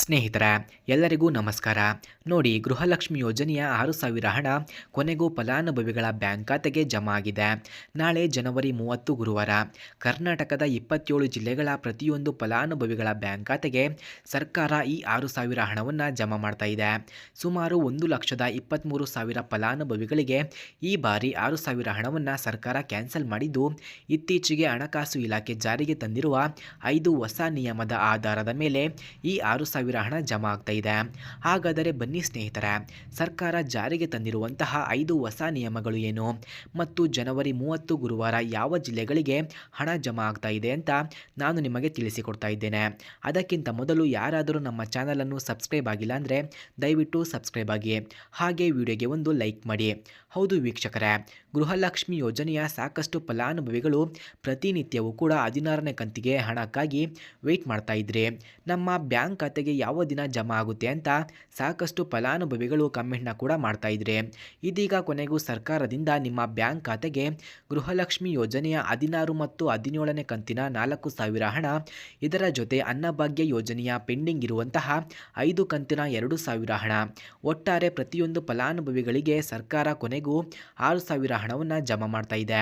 ಸ್ನೇಹಿತರೆ, ಎಲ್ಲರಿಗೂ ನಮಸ್ಕಾರ. ನೋಡಿ, ಗೃಹಲಕ್ಷ್ಮಿ ಯೋಜನೆಯ ಆರು ಸಾವಿರ ಹಣ ಕೊನೆಗೂ ಫಲಾನುಭವಿಗಳ ಬ್ಯಾಂಕ್ ಖಾತೆಗೆ ಜಮಾ ಆಗಿದೆ. ನಾಳೆ ಜನವರಿ ಮೂವತ್ತು ಗುರುವಾರ ಕರ್ನಾಟಕದ ಇಪ್ಪತ್ತೇಳು ಜಿಲ್ಲೆಗಳ ಪ್ರತಿಯೊಂದು ಫಲಾನುಭವಿಗಳ ಬ್ಯಾಂಕ್ ಖಾತೆಗೆ ಸರ್ಕಾರ ಈ ಆರು ಸಾವಿರ ಹಣವನ್ನು ಜಮಾ ಮಾಡ್ತಾ ಇದೆ. ಸುಮಾರು ಒಂದು ಲಕ್ಷದ ಇಪ್ಪತ್ತ್ಮೂರು ಸಾವಿರ ಫಲಾನುಭವಿಗಳಿಗೆ ಈ ಬಾರಿ ಆರು ಸಾವಿರ ಹಣವನ್ನು ಸರ್ಕಾರ ಕ್ಯಾನ್ಸಲ್ ಮಾಡಿದ್ದು, ಇತ್ತೀಚೆಗೆ ಹಣಕಾಸು ಇಲಾಖೆ ಜಾರಿಗೆ ತಂದಿರುವ ಐದು ಹೊಸ ನಿಯಮದ ಆಧಾರದ ಮೇಲೆ ಈ ಆರು ಹಣ ಜಮಾ ಆಗ್ತಾ ಇದೆ ಹಾಗಾದರೆ ಬನ್ನಿ ಸ್ನೇಹಿತರೆ, ಸರ್ಕಾರ ಜಾರಿಗೆ ತಂದಿರುವಂತಹ ಐದು ಹೊಸ ನಿಯಮಗಳು ಏನು? ಮತ್ತು ಜನವರಿ ಮೂವತ್ತು ಗುರುವಾರ ಯಾವ ಜಿಲ್ಲೆಗಳಿಗೆ ಹಣ ಜಮಾ ಆಗ್ತಾ ಇದೆ ಅಂತ ನಾನು ನಿಮಗೆ ತಿಳಿಸಿಕೊಡ್ತಾ ಇದ್ದೇನೆ. ಅದಕ್ಕಿಂತ ಮೊದಲು ಯಾರಾದರೂ ನಮ್ಮ ಚಾನಲನ್ನು ಸಬ್ಸ್ಕ್ರೈಬ್ ಆಗಿಲ್ಲ ಅಂದರೆ ದಯವಿಟ್ಟು ಸಬ್ಸ್ಕ್ರೈಬ್ ಆಗಿ. ಹಾಗೆ ವಿಡಿಯೋಗೆ ಒಂದು ಲೈಕ್ ಮಾಡಿ. ಹೌದು ವೀಕ್ಷಕರೇ, ಗೃಹಲಕ್ಷ್ಮಿ ಯೋಜನೆಯ ಸಾಕಷ್ಟು ಫಲಾನುಭವಿಗಳು ಪ್ರತಿನಿತ್ಯವೂ ಕೂಡ ಹದಿನಾರನೇ ಕಂತಿಗೆ ಹಣಕ್ಕಾಗಿ ವೆಯ್ಟ್ ಮಾಡ್ತಾ ಇದ್ರಿ. ನಮ್ಮ ಬ್ಯಾಂಕ್ ಖಾತೆಗೆ ಯಾವ ದಿನ ಜಮಾ ಆಗುತ್ತೆ ಅಂತ ಸಾಕಷ್ಟು ಫಲಾನುಭವಿಗಳು ಕಮೆಂಟ್ನ ಕೂಡ ಮಾಡ್ತಾ ಇದ್ರೆ. ಇದೀಗ ಕೊನೆಗೂ ಸರ್ಕಾರದಿಂದ ನಿಮ್ಮ ಬ್ಯಾಂಕ್ ಖಾತೆಗೆ ಗೃಹಲಕ್ಷ್ಮಿ ಯೋಜನೆಯ ಹದಿನಾರು ಮತ್ತು ಹದಿನೇಳನೇ ಕಂತಿನ ನಾಲ್ಕು ಸಾವಿರ ಹಣ, ಇದರ ಜೊತೆ ಅನ್ನಭಾಗ್ಯ ಯೋಜನೆಯ ಪೆಂಡಿಂಗ್ ಇರುವಂತಹ ಐದು ಕಂತಿನ ಎರಡು ಸಾವಿರ ಹಣ. ಒಟ್ಟಾರೆ ಪ್ರತಿಯೊಂದು ಫಲಾನುಭವಿಗಳಿಗೆ ಸರ್ಕಾರ ಕೊನೆಗೂ ಆರು ಸಾವಿರ ಹಣವನ್ನು ಜಮಾ ಮಾಡ್ತಾ ಇದೆ.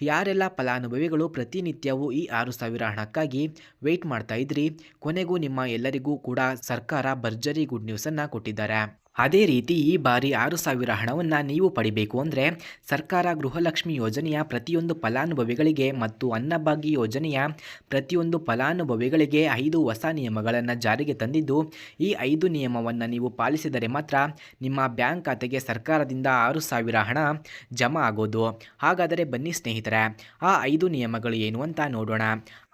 ಯಾರೆಲ್ಲ ಫಲಾನುಭವಿಗಳು ಪ್ರತಿನಿತ್ಯವೂ ಈ ಆರು ಸಾವಿರ ಹಣಕ್ಕಾಗಿ ವೆಯ್ಟ್ ಮಾಡ್ತಾ ಇದ್ರಿ, ಕೊನೆಗೂ ನಿಮ್ಮ ಎಲ್ಲರಿಗೂ ಕೂಡ ಸರ್ಕಾರ ಭರ್ಜರಿ ಗುಡ್ ನ್ಯೂಸನ್ನು ಕೊಟ್ಟಿದ್ದಾರೆ. ಅದೇ ರೀತಿ ಈ ಬಾರಿ ಆರು ಸಾವಿರ ಹಣವನ್ನು ನೀವು ಪಡಿಬೇಕು ಅಂದರೆ ಸರ್ಕಾರ ಗೃಹಲಕ್ಷ್ಮಿ ಯೋಜನೆಯ ಪ್ರತಿಯೊಂದು ಫಲಾನುಭವಿಗಳಿಗೆ ಮತ್ತು ಅನ್ನಭಾಗ್ಯ ಯೋಜನೆಯ ಪ್ರತಿಯೊಂದು ಫಲಾನುಭವಿಗಳಿಗೆ ಐದು ಹೊಸ ನಿಯಮಗಳನ್ನು ಜಾರಿಗೆ ತಂದಿದ್ದು, ಈ ಐದು ನಿಯಮವನ್ನು ನೀವು ಪಾಲಿಸಿದರೆ ಮಾತ್ರ ನಿಮ್ಮ ಬ್ಯಾಂಕ್ ಖಾತೆಗೆ ಸರ್ಕಾರದಿಂದ ಆರು ಸಾವಿರ ಹಣ ಜಮಾ ಆಗೋದು. ಹಾಗಾದರೆ ಬನ್ನಿ ಸ್ನೇಹಿತರೆ, ಆ ಐದು ನಿಯಮಗಳು ಏನು ಅಂತ ನೋಡೋಣ.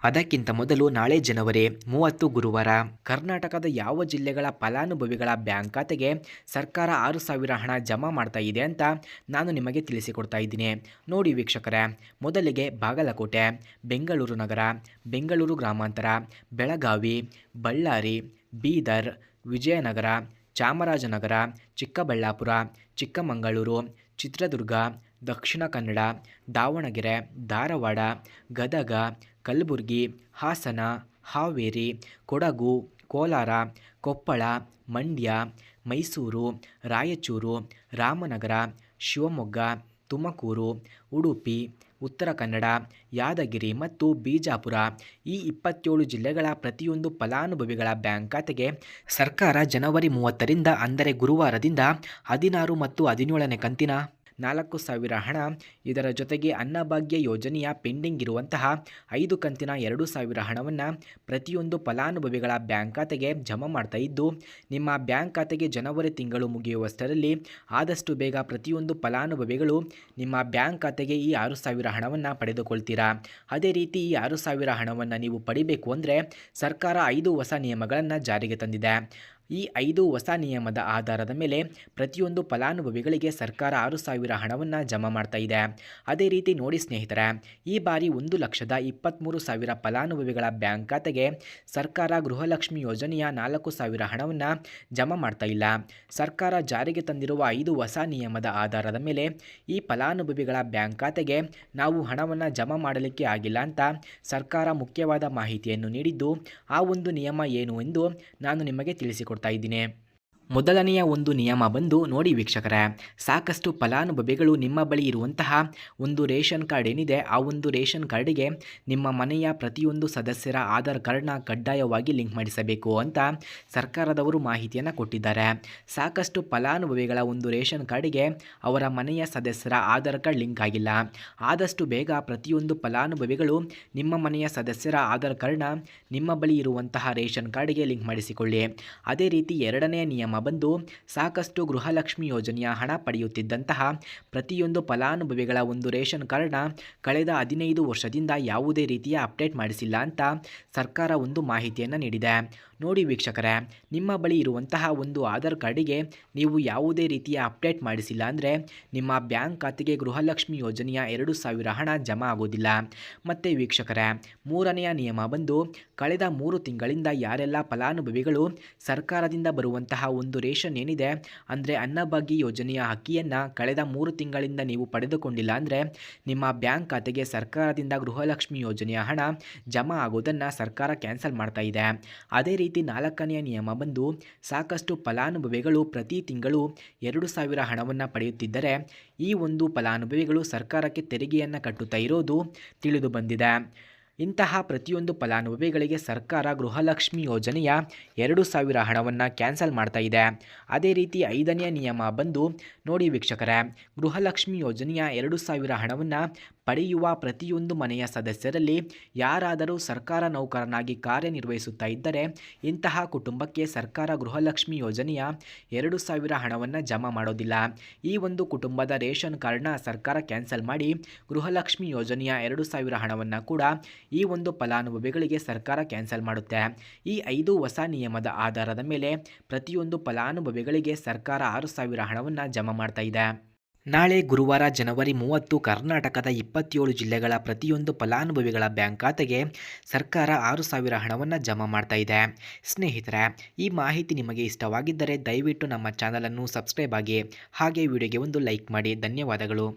ಅದಕ್ಕಿಂತ ಮೊದಲು ನಾಳೆ ಜನವರಿ ಮೂವತ್ತು ಗುರುವಾರ ಕರ್ನಾಟಕದ ಯಾವ ಜಿಲ್ಲೆಗಳ ಫಲಾನುಭವಿಗಳ ಬ್ಯಾಂಕ್ ಖಾತೆಗೆ ಸರ್ಕಾರ ಆರು ಸಾವಿರ ಹಣ ಜಮಾ ಮಾಡ್ತಾ ಇದೆ ಅಂತ ನಾನು ನಿಮಗೆ ತಿಳಿಸಿಕೊಡ್ತಾ ಇದ್ದೀನಿ. ನೋಡಿ ವೀಕ್ಷಕರೇ, ಮೊದಲಿಗೆ ಬಾಗಲಕೋಟೆ, ಬೆಂಗಳೂರು ನಗರ, ಬೆಂಗಳೂರು ಗ್ರಾಮಾಂತರ, ಬೆಳಗಾವಿ, ಬಳ್ಳಾರಿ, ಬೀದರ್, ವಿಜಯನಗರ, ಚಾಮರಾಜನಗರ, ಚಿಕ್ಕಬಳ್ಳಾಪುರ, ಚಿಕ್ಕಮಗಳೂರು, ಚಿತ್ರದುರ್ಗ ದಕ್ಷಿಣ ಕನ್ನಡ, ದಾವಣಗೆರೆ, ಧಾರವಾಡ, ಗದಗ, ಕಲಬುರಗಿ, ಹಾಸನ, ಹಾವೇರಿ, ಕೊಡಗು, ಕೋಲಾರ, ಕೊಪ್ಪಳ, ಮಂಡ್ಯ, ಮೈಸೂರು, ರಾಯಚೂರು, ರಾಮನಗರ, ಶಿವಮೊಗ್ಗ, ತುಮಕೂರು, ಉಡುಪಿ, ಉತ್ತರ ಕನ್ನಡ, ಯಾದಗಿರಿ ಮತ್ತು ಬಿಜಾಪುರ. ಈ ಇಪ್ಪತ್ತೇಳು ಜಿಲ್ಲೆಗಳ ಪ್ರತಿಯೊಂದು ಫಲಾನುಭವಿಗಳ ಬ್ಯಾಂಕ್ ಖಾತೆಗೆ ಸರ್ಕಾರ ಜನವರಿ ಮೂವತ್ತರಿಂದ ಅಂದರೆ ಗುರುವಾರದಿಂದ ಹದಿನಾರು ಮತ್ತು ಹದಿನೇಳನೇ ಕಂತಿನ ನಾಲ್ಕು ಸಾವಿರ ಹಣ. ಇದರ ಜೊತೆಗೆ ಅನ್ನಭಾಗ್ಯ ಯೋಜನೆಯ ಪೆಂಡಿಂಗ್ ಇರುವಂತಹ ಐದು ಕಂತಿನ ಎರಡು ಸಾವಿರ ಹಣವನ್ನು ಪ್ರತಿಯೊಂದು ಫಲಾನುಭವಿಗಳ ಬ್ಯಾಂಕ್ ಖಾತೆಗೆ ಜಮಾ ಮಾಡ್ತಾ ಇದ್ದು, ನಿಮ್ಮ ಬ್ಯಾಂಕ್ ಖಾತೆಗೆ ಜನವರಿ ತಿಂಗಳು ಮುಗಿಯುವಷ್ಟರಲ್ಲಿ ಆದಷ್ಟು ಬೇಗ ಪ್ರತಿಯೊಂದು ಫಲಾನುಭವಿಗಳು ನಿಮ್ಮ ಬ್ಯಾಂಕ್ ಖಾತೆಗೆ ಈ ಆರು ಸಾವಿರ ಹಣವನ್ನು ಪಡೆದುಕೊಳ್ತೀರಾ? ಅದೇ ರೀತಿ ಈ ಆರು ಸಾವಿರ ಹಣವನ್ನು ನೀವು ಪಡಿಬೇಕು ಅಂದರೆ ಸರ್ಕಾರ ಐದು ಹೊಸ ನಿಯಮಗಳನ್ನು ಜಾರಿಗೆ ತಂದಿದೆ. ಈ ಐದು ಹೊಸ ನಿಯಮದ ಆಧಾರದ ಮೇಲೆ ಪ್ರತಿಯೊಂದು ಫಲಾನುಭವಿಗಳಿಗೆ ಸರ್ಕಾರ ಆರು ಸಾವಿರ ಹಣವನ್ನು ಜಮಾ ಮಾಡ್ತಾ ಇದೆ. ಅದೇ ರೀತಿ ನೋಡಿ ಸ್ನೇಹಿತರೆ, ಈ ಬಾರಿ ಒಂದು ಲಕ್ಷದ ಇಪ್ಪತ್ತ್ಮೂರು ಸಾವಿರ ಫಲಾನುಭವಿಗಳ ಬ್ಯಾಂಕ್ ಖಾತೆಗೆ ಸರ್ಕಾರ ಗೃಹಲಕ್ಷ್ಮಿ ಯೋಜನೆಯ ನಾಲ್ಕು ಸಾವಿರ ಹಣವನ್ನು ಜಮಾ ಮಾಡ್ತಾ ಇಲ್ಲ. ಸರ್ಕಾರ ಜಾರಿಗೆ ತಂದಿರುವ ಐದು ಹೊಸ ನಿಯಮದ ಆಧಾರದ ಮೇಲೆ ಈ ಫಲಾನುಭವಿಗಳ ಬ್ಯಾಂಕ್ ಖಾತೆಗೆ ನಾವು ಹಣವನ್ನು ಜಮಾ ಮಾಡಲಿಕ್ಕೆ ಆಗಿಲ್ಲ ಅಂತ ಸರ್ಕಾರ ಮುಖ್ಯವಾದ ಮಾಹಿತಿಯನ್ನು ನೀಡಿದ್ದು, ಆ ಒಂದು ನಿಯಮ ಏನು ಎಂದು ನಾನು ನಿಮಗೆ ತಿಳಿಸಿಕೊಡ್ತಾ ಇದ್ದೀನಿ. ಮೊದಲನೆಯ ಒಂದು ನಿಯಮ ಬಂದು ನೋಡಿ ವೀಕ್ಷಕರೇ, ಸಾಕಷ್ಟು ಫಲಾನುಭವಿಗಳು ನಿಮ್ಮ ಬಳಿ ಇರುವಂತಹ ಒಂದು ರೇಷನ್ ಕಾರ್ಡ್ ಏನಿದೆ, ಆ ಒಂದು ರೇಷನ್ ಕಾರ್ಡಿಗೆ ನಿಮ್ಮ ಮನೆಯ ಪ್ರತಿಯೊಂದು ಸದಸ್ಯರ ಆಧಾರ್ ಕಾರ್ಡ್ನ ಕಡ್ಡಾಯವಾಗಿ ಲಿಂಕ್ ಮಾಡಿಸಬೇಕು ಅಂತ ಸರ್ಕಾರದವರು ಮಾಹಿತಿಯನ್ನು ಕೊಟ್ಟಿದ್ದಾರೆ. ಸಾಕಷ್ಟು ಫಲಾನುಭವಿಗಳ ಒಂದು ರೇಷನ್ ಕಾರ್ಡಿಗೆ ಅವರ ಮನೆಯ ಸದಸ್ಯರ ಆಧಾರ್ ಕಾರ್ಡ್ ಲಿಂಕ್ ಆಗಿಲ್ಲ. ಆದಷ್ಟು ಬೇಗ ಪ್ರತಿಯೊಂದು ಫಲಾನುಭವಿಗಳು ನಿಮ್ಮ ಮನೆಯ ಸದಸ್ಯರ ಆಧಾರ್ ಕಾರ್ಡ್ನ ನಿಮ್ಮ ಬಳಿ ಇರುವಂತಹ ರೇಷನ್ ಕಾರ್ಡಿಗೆ ಲಿಂಕ್ ಮಾಡಿಸಿಕೊಳ್ಳಿ. ಅದೇ ರೀತಿ ಎರಡನೇ ನಿಯಮ ಬಂದು ಸಾಕಷ್ಟು ಗೃಹಲಕ್ಷ್ಮಿ ಯೋಜನೆಯ ಹಣ ಪಡೆಯುತ್ತಿದ್ದಂತಹ ಪ್ರತಿಯೊಂದು ಫಲಾನುಭವಿಗಳ ಒಂದು ರೇಷನ್ ಕಾರ್ಡ್ನ ಕಳೆದ ಹದಿನೈದು ವರ್ಷದಿಂದ ಯಾವುದೇ ರೀತಿಯ ಅಪ್ಡೇಟ್ ಮಾಡಿಸಿಲ್ಲ ಅಂತ ಸರ್ಕಾರ ಒಂದು ಮಾಹಿತಿಯನ್ನು ನೀಡಿದೆ. ನೋಡಿ ವೀಕ್ಷಕರೇ, ನಿಮ್ಮ ಬಳಿ ಇರುವಂತಹ ಒಂದು ಆಧಾರ್ ಕಾರ್ಡಿಗೆ ನೀವು ಯಾವುದೇ ರೀತಿಯ ಅಪ್ಡೇಟ್ ಮಾಡಿಸಿಲ್ಲ ಅಂದರೆ ನಿಮ್ಮ ಬ್ಯಾಂಕ್ ಖಾತೆಗೆ ಗೃಹಲಕ್ಷ್ಮಿ ಯೋಜನೆಯ ಎರಡು ಸಾವಿರ ಹಣ ಜಮಾ ಆಗೋದಿಲ್ಲ. ಮತ್ತು ವೀಕ್ಷಕರೇ, ಮೂರನೆಯ ನಿಯಮ ಬಂದು ಕಳೆದ ಮೂರು ತಿಂಗಳಿಂದ ಯಾರೆಲ್ಲ ಫಲಾನುಭವಿಗಳು ಸರ್ಕಾರದಿಂದ ಬರುವಂತಹ ಒಂದು ರೇಷನ್ ಏನಿದೆ, ಅಂದರೆ ಅನ್ನಭಾಗ್ಯ ಯೋಜನೆಯ ಅಕ್ಕಿಯನ್ನು ಕಳೆದ ಮೂರು ತಿಂಗಳಿಂದ ನೀವು ಪಡೆದುಕೊಂಡಿಲ್ಲ ಅಂದರೆ ನಿಮ್ಮ ಬ್ಯಾಂಕ್ ಖಾತೆಗೆ ಸರ್ಕಾರದಿಂದ ಗೃಹಲಕ್ಷ್ಮಿ ಯೋಜನೆಯ ಹಣ ಜಮಾ ಆಗೋದನ್ನು ಸರ್ಕಾರ ಕ್ಯಾನ್ಸಲ್ ಮಾಡ್ತಾ ಇದೆ. ಅದೇ ರೀತಿ ನಾಲ್ಕನೆಯ ನಿಯಮ ಬಂದು ಸಾಕಷ್ಟು ಫಲಾನುಭವಿಗಳು ಪ್ರತಿ ತಿಂಗಳು ಎರಡು ಸಾವಿರ ಹಣವನ್ನು ಪಡೆಯುತ್ತಿದ್ದರೆ ಈ ಒಂದು ಫಲಾನುಭವಿಗಳು ಸರ್ಕಾರಕ್ಕೆ ತೆರಿಗೆಯನ್ನು ಕಟ್ಟುತ್ತಾ ಇರೋದು ತಿಳಿದು ಬಂದಿದೆ. ಇಂತಹ ಪ್ರತಿಯೊಂದು ಫಲಾನುಭವಿಗಳಿಗೆ ಸರ್ಕಾರ ಗೃಹಲಕ್ಷ್ಮಿ ಯೋಜನೆಯ ಎರಡು ಸಾವಿರ ಹಣವನ್ನು ಕ್ಯಾನ್ಸಲ್ ಮಾಡ್ತಾ ಇದೆ. ಅದೇ ರೀತಿ ಐದನೆಯ ನಿಯಮ ಬಂದು ನೋಡಿ ವೀಕ್ಷಕರೇ, ಗೃಹಲಕ್ಷ್ಮಿ ಯೋಜನೆಯ ಎರಡು ಸಾವಿರ ಹಣವನ್ನು ಪಡೆಯುವ ಪ್ರತಿಯೊಂದು ಮನೆಯ ಸದಸ್ಯರಲ್ಲಿ ಯಾರಾದರೂ ಸರ್ಕಾರ ನೌಕರನಾಗಿ ಕಾರ್ಯನಿರ್ವಹಿಸುತ್ತಾ ಇದ್ದರೆ ಇಂತಹ ಕುಟುಂಬಕ್ಕೆ ಸರ್ಕಾರ ಗೃಹಲಕ್ಷ್ಮಿ ಯೋಜನೆಯ ಎರಡು ಸಾವಿರ ಹಣವನ್ನು ಜಮಾ ಮಾಡೋದಿಲ್ಲ. ಈ ಒಂದು ಕುಟುಂಬದ ರೇಷನ್ ಕಾರ್ಡ್ನ ಸರ್ಕಾರ ಕ್ಯಾನ್ಸಲ್ ಮಾಡಿ ಗೃಹಲಕ್ಷ್ಮಿ ಯೋಜನೆಯ ಎರಡು ಸಾವಿರ ಹಣವನ್ನು ಕೂಡ ಈ ಒಂದು ಫಲಾನುಭವಿಗಳಿಗೆ ಸರ್ಕಾರ ಕ್ಯಾನ್ಸಲ್ ಮಾಡುತ್ತೆ. ಈ ಐದು ಹೊಸ ನಿಯಮದ ಆಧಾರದ ಮೇಲೆ ಪ್ರತಿಯೊಂದು ಫಲಾನುಭವಿಗಳಿಗೆ ಸರ್ಕಾರ ಆರು ಸಾವಿರ ಹಣವನ್ನು ಜಮಾ ಮಾಡ್ತಾ ಇದೆ. ನಾಳೆ ಗುರುವಾರ ಜನವರಿ ಮೂವತ್ತು ಕರ್ನಾಟಕದ ಇಪ್ಪತ್ತೇಳು ಜಿಲ್ಲೆಗಳ ಪ್ರತಿಯೊಂದು ಫಲಾನುಭವಿಗಳ ಬ್ಯಾಂಕ್ ಖಾತೆಗೆ ಸರ್ಕಾರ ಆರು ಸಾವಿರ ಹಣವನ್ನು ಜಮಾ ಮಾಡ್ತಾ ಇದೆ. ಸ್ನೇಹಿತರೆ, ಈ ಮಾಹಿತಿ ನಿಮಗೆ ಇಷ್ಟವಾಗಿದ್ದರೆ ದಯವಿಟ್ಟು ನಮ್ಮ ಚಾನಲನ್ನು ಸಬ್ಸ್ಕ್ರೈಬ್ ಆಗಿ ಹಾಗೆ ವಿಡಿಯೋಗೆ ಒಂದು ಲೈಕ್ ಮಾಡಿ. ಧನ್ಯವಾದಗಳು.